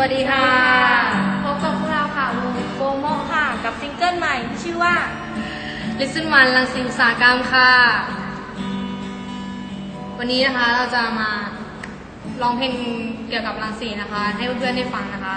วัสดีค่ะ พบกับพวกเราค่ะวงโกโมค่ะ กับซิงเกิลใหม่ที่ชื่อว่า Listen One ลังสิงสาหกรรมค่ะ วันนี้นะคะเราจะมาร้องเพลงเกี่ยวกับรังสีนะคะ ให้เพื่อนๆได้ฟังนะคะ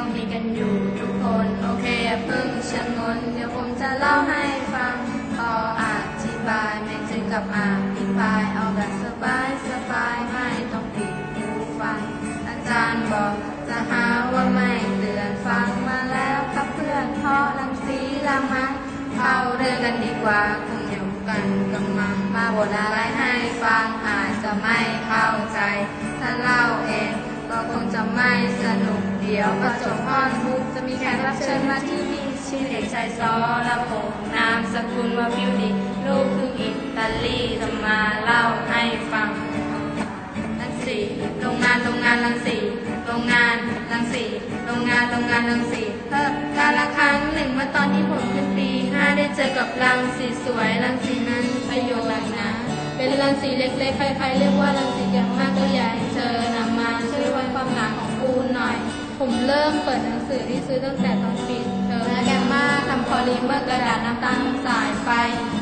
เรามีกันอยู่ทุกคน โอเคอย่าเพิ่งชะงนเดี๋ยวผมจะเล่าให้ฟังพออธิบายไม่ถึงกับอธิบาย เอาแบบสบายสบายไม่ต้องปิดหูฟัง อาจารย์บอกจะหาว่าไม่เตือนฟังมาแล้วครับเพื่อนเพราะลังสีละมังเข้าเรื่องกันดีกว่าคงอยู่กันกำลังมาบทอะไรให้ฟังอาจจะไม่เข้าใจ ถ้าเล่าเองก็คงจะไม่สนุก เดี๋ยวก็จบพอนทุกจะมีแขกรับเชิญมาที่นี่ชื่อเอกชัยซอละผมนามสกุลว่าพิวดีลูกคืออิตาลีจะมาเล่าให้ฟังลังสีโรงงานโรงงานลังสีโรงงานลังสีโรงงานโรงงานลังสีเพิ่มการละครั้งหนึ่งเมื่อตอนที่ผมขึ้นปีห้าได้เจอกับลังสีสวยลังสีนั้นประโยชน์หลักนะ เป็นรังสีเล็กๆใครๆเรียกว่ารังสีอย่างมากก็ให้เธอนำมาช่วยไวัดความหนาของปูนหน่อย ผมเริ่มเปิดหนังสือที่ซื้อตั้งแต่ตอนปิดเทอมและแกมมาทำพอลิเมอร์กระดาษน้ำตาลสายไฟ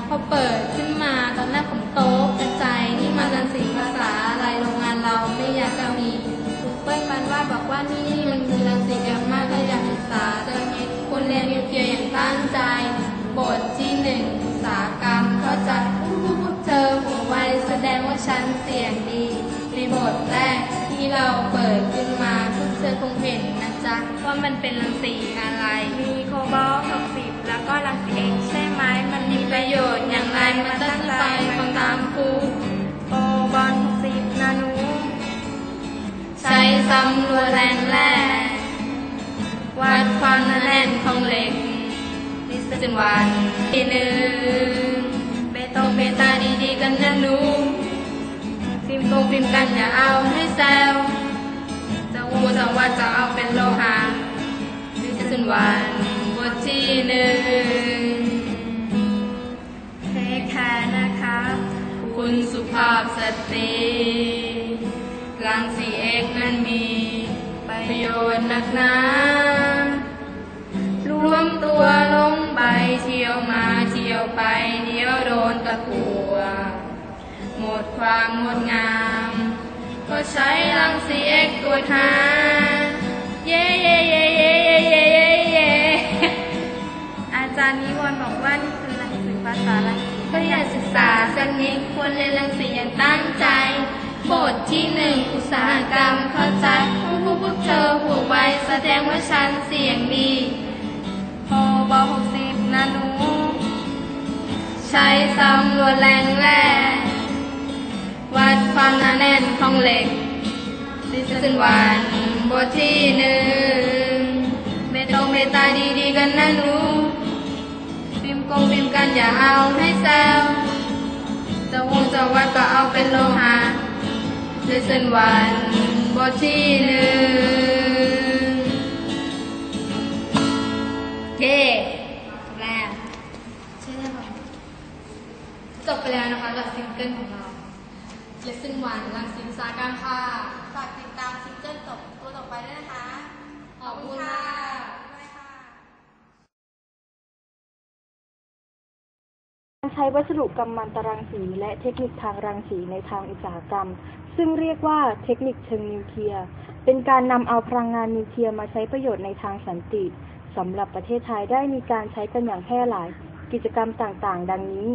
พอเปิดขึ้นมาตอนแรกผมโต๊ะกระจายนี่มันรังสีภาษาอะไรโรงงานเราไม่อยากจะมีคุณเปิ้ลมันว่าบอกว่านี่มันคือรังสีแกมมาก็อยากศึกษาเจอเห็นคนเรียนนิวเคลียร์อย่างตั้งใจบทที่หนึ่งอุตสาหกรรมก็จะพูดพูดเธอหัวไวแสดงว่าฉันเสียงดีในบทแรกที่เราเปิดขึ้น งเห็นนะจ๊ะ ว่ามันเป็นรังสีอะไร มีโคบอลต์60 แล้วก็รังสีเอกใช่ไหม มันมีประโยชน์อย่างไร มันตั้งใจใจฟังตามครูโอบอล60นะหนูใช้สำรัวแรงแร่วัดความแน่นของเหล็กดิสจึงวันที่หนึ่งเบโตเบตาดีๆกันนะหนูฟิล์มกงฟิล์มกันอย่าเอาให้แซว ว่าจะเอาเป็นโลหะดิสจึงวันบทที่หนึ่งเทคแคร์นะครับคุณสุภาพสตรีรังสีเอกนั้นมีประโยชน์นักหนารวมตัวลงไปเที่ยวมาเที่ยวไปเดี๋ยวโดนตะกัวหมดความงดงาม ก็ใช้รังสีเอกตรวจหาเย่เย่เย่เย่เย่เย่เย่เย่อาจารย์นิวรณ์บอกว่านี่คือรังสีภาษารังสีก็อยากศึกษาสักนิดควรเรียนรังสีอย่างตั้งใจบทที่หนึ่งอุตสาหกรรมเข้าใจพวกพวกพวกเธอหัวไวแสดงว่าฉันเสียงดีโอบอล60นะหนูใช้สำรวจแรงแร หนาแน่นของเหล็กดิสซึ่งวันบทที่หนึ่งเบตงเมตาดีๆกันนะหนูฟิล์มกงฟิล์มกันอย่าเอาให้แซวจะวงจะวัดก็เอาเป็นโลหะดิสซึ่งวันบทที่หนึ่ง Listen One ลังสิงสาหกรรมค่ะฝากติดตามซิงเกิลต่อตัวต่อไปด้วยนะคะ ขอบคุณค่ะบ๊ายบายค่ะการใช้วัสดุกำมันตรังสี และเทคนิคทางรังสีในทางอุตสาหกรรม ซึ่งเรียกว่าเทคนิคเชิงนิวเคลียร์เป็นการนำเอาพลังงานนิวเคลียร์มาใช้ประโยชน์ในทางสันติสำหรับประเทศไทยได้มีการใช้กันอย่างแพร่หลาย กิจกรรมต่างๆ ดังนี้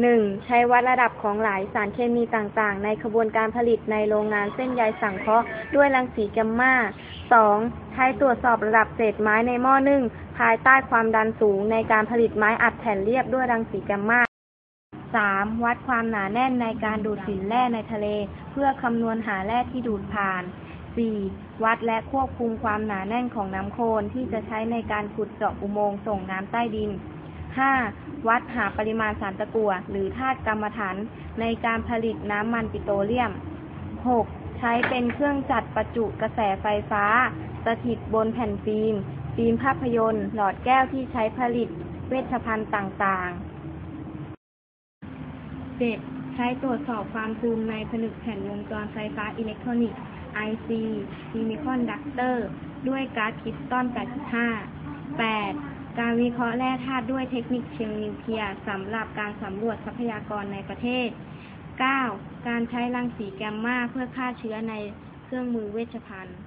หนึ่งใช้วัดระดับของหลายสารเคมีต่างๆ ในขบวนการผลิตในโรงงานเส้นใยสังเคราะห์ด้วยรังสีแกัมมาสองใช้ตรวจสอบระดับเศษไม้ในหม้อนึ่ง ภายใต้ความดันสูงในการผลิตไม้อัดแผ่นเรียบด้วยรังสีแกัมมาสามวัดความหนาแน่นในการดูดสินแร่ในทะเล เพื่อคำนวณหาแร่ที่ดูดผ่าน 4. วัดและควบคุมความหนาแน่นของน้ำโคลนที่จะใช้ในการขุดเจาะอุโมงค์ส่งน้ำใต้ดิน 5. วัดหาปริมาณสารตะกั่วหรือธาตุกรรมฐานในการผลิตน้ำมันปิโตรเลียม 6. ใช้เป็นเครื่องจัดประจุกระแสไฟฟ้า สถิตบนแผ่นฟิล์ม ฟิล์มภาพยนตร์ หลอดแก้วที่ใช้ผลิตเวชภัณฑ์ต่างๆ 7. ใช้ตรวจสอบความซูมในผนึกแผ่นวงจรไฟฟ้าอิเล็กทรอนิกส์ IC Semiconductor ด้วยก๊าซคริสตัล85 8. การวิเคราะห์แร่ธาตุด้วยเทคนิคเชิงนิวเคลียร์สำหรับการสำรวจทรัพยากรในประเทศ 9. การใช้รังสีแกมมาเพื่อฆ่าเชื้อในเครื่องมือเวชภัณฑ์